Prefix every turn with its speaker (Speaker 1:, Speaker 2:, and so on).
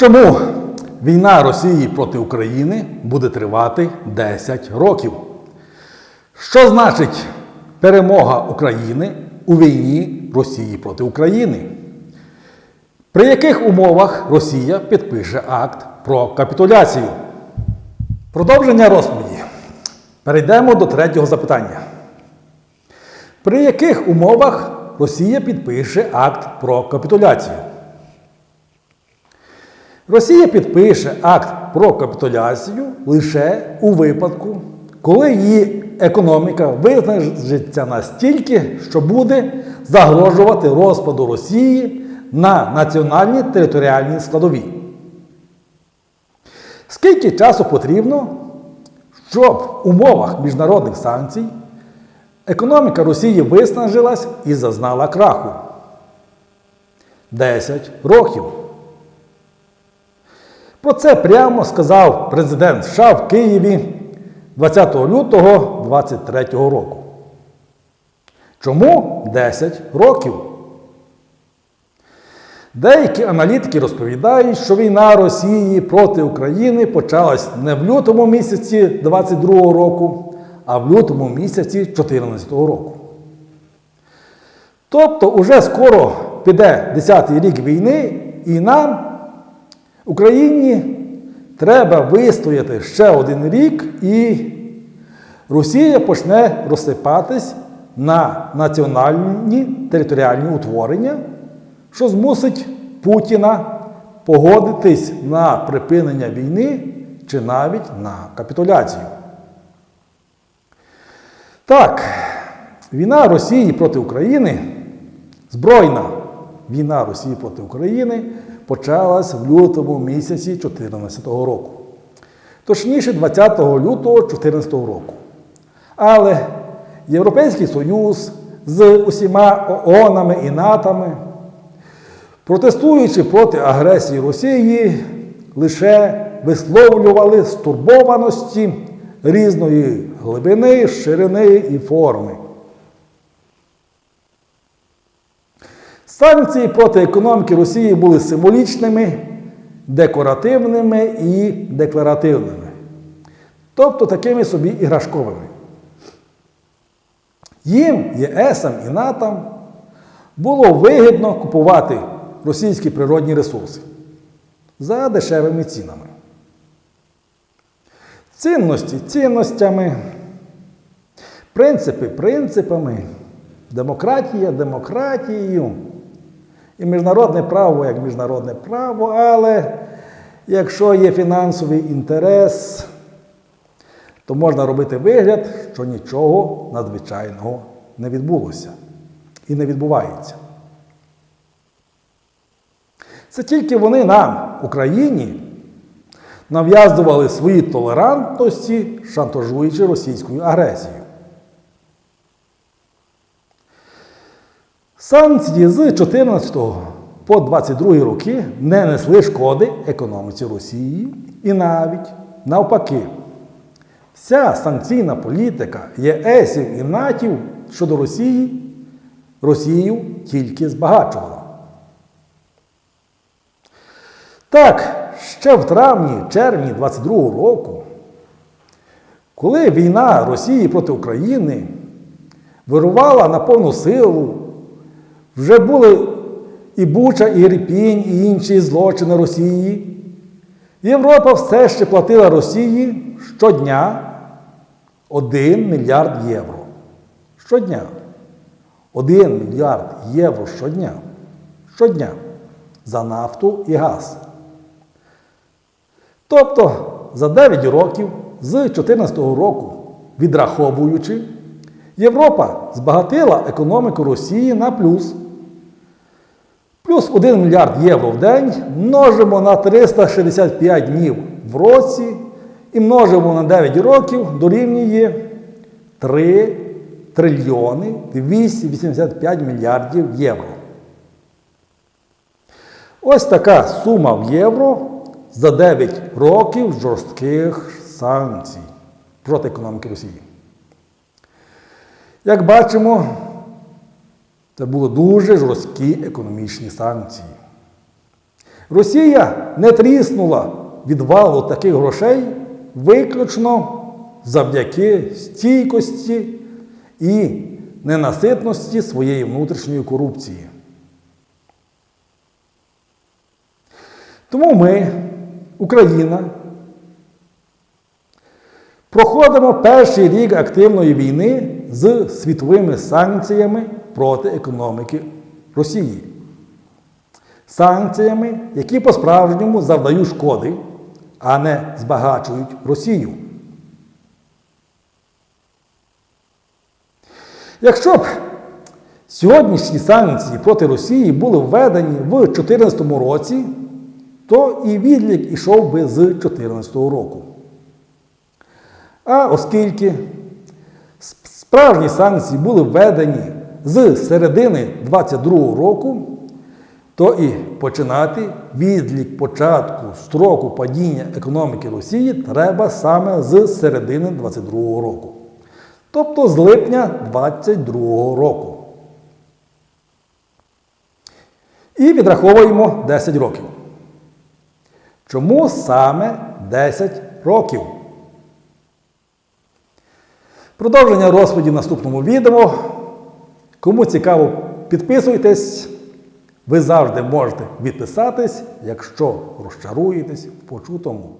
Speaker 1: Чому війна Росії проти України буде тривати 10 років? Що значить перемога України у війні Росії проти України? При яких умовах Росія підпише акт про капітуляцію? Продовження розповіді. Перейдемо до третього запитання. При яких умовах Росія підпише акт про капітуляцію? Росія підпише акт про капітуляцію лише у випадку, коли її економіка визнажиться настільки, що буде загрожувати розпаду Росії на національній територіальній складові. Скільки часу потрібно, щоб в умовах міжнародних санкцій економіка Росії виснажилась і зазнала краху? 10 років. Про це прямо сказав президент США в Києві 20 лютого 2023 року. Чому 10 років? Деякі аналітики розповідають, що війна Росії проти України почалась не в лютому місяці 22 року, а в лютому місяці 2014 року. Тобто, уже скоро піде 10-й рік війни, і нам, Україні, треба вистояти ще один рік, і Росія почне розсипатись на національні територіальні утворення, що змусить Путіна погодитись на припинення війни чи навіть на капітуляцію. Так, війна Росії проти України, збройна війна Росії проти України почалась в лютому місяці 2014 року. Точніше, 20 лютого 2014 року. Але Європейський Союз з усіма ООНами і НАТами, протестуючи проти агресії Росії, лише висловлювали стурбованості різної глибини, ширини і форми. Санкції проти економіки Росії були символічними, декоративними і декларативними, тобто такими собі іграшковими. Їм, ЄСам і НАТО, було вигідно купувати російські природні ресурси за дешевими цінами. Цінності цінностями, принципи принципами, демократія демократією і міжнародне право як міжнародне право, але якщо є фінансовий інтерес, то можна робити вигляд, що нічого надзвичайного не відбулося і не відбувається. Це тільки вони нам, Україні, нав'язували свої толерантності, шантажуючи російською агресією. Санкції з 14 по 22 роки не несли шкоди економіці Росії і навіть навпаки. Вся санкційна політика ЄСів і НАТів щодо Росії Росію тільки збагачувала. Так, ще в травні-червні 22 року, коли війна Росії проти України вирувала на повну силу, вже були і Буча, і Ірпінь, і інші злочини Росії, Європа все ще платила Росії щодня 1 мільярд євро. Щодня. 1 мільярд євро щодня. Щодня. За нафту і газ. Тобто за 9 років з 2014 року, відраховуючи, Європа збагатила економіку Росії на плюс. Плюс 1 мільярд євро в день множимо на 365 днів в році і множимо на 9 років дорівнює 3 трильйони 285 мільярдів євро. Ось така сума в євро за 9 років жорстких санкцій проти економіки Росії. Як бачимо, це були дуже жорсткі економічні санкції. Росія не тріснула від валу таких грошей виключно завдяки стійкості і ненаситності своєї внутрішньої корупції. Тому ми, Україна, проходимо перший рік активної війни з світовими санкціями проти економіки Росії. Санкціями, які по-справжньому завдають шкоди, а не збагачують Росію. Якщо б сьогоднішні санкції проти Росії були введені в 2014 році, то і відлік ішов би з 2014 року. А оскільки справжні санкції були введені з середини 2022 року, то і починати відлік початку строку падіння економіки Росії треба саме з середини 2022 року. Тобто з липня 2022 року. І відраховуємо 10 років. Чому саме 10 років? Продовження розповіді в наступному відео. Кому цікаво, підписуйтесь. Ви завжди можете відписатись, якщо розчаруєтесь в почутому.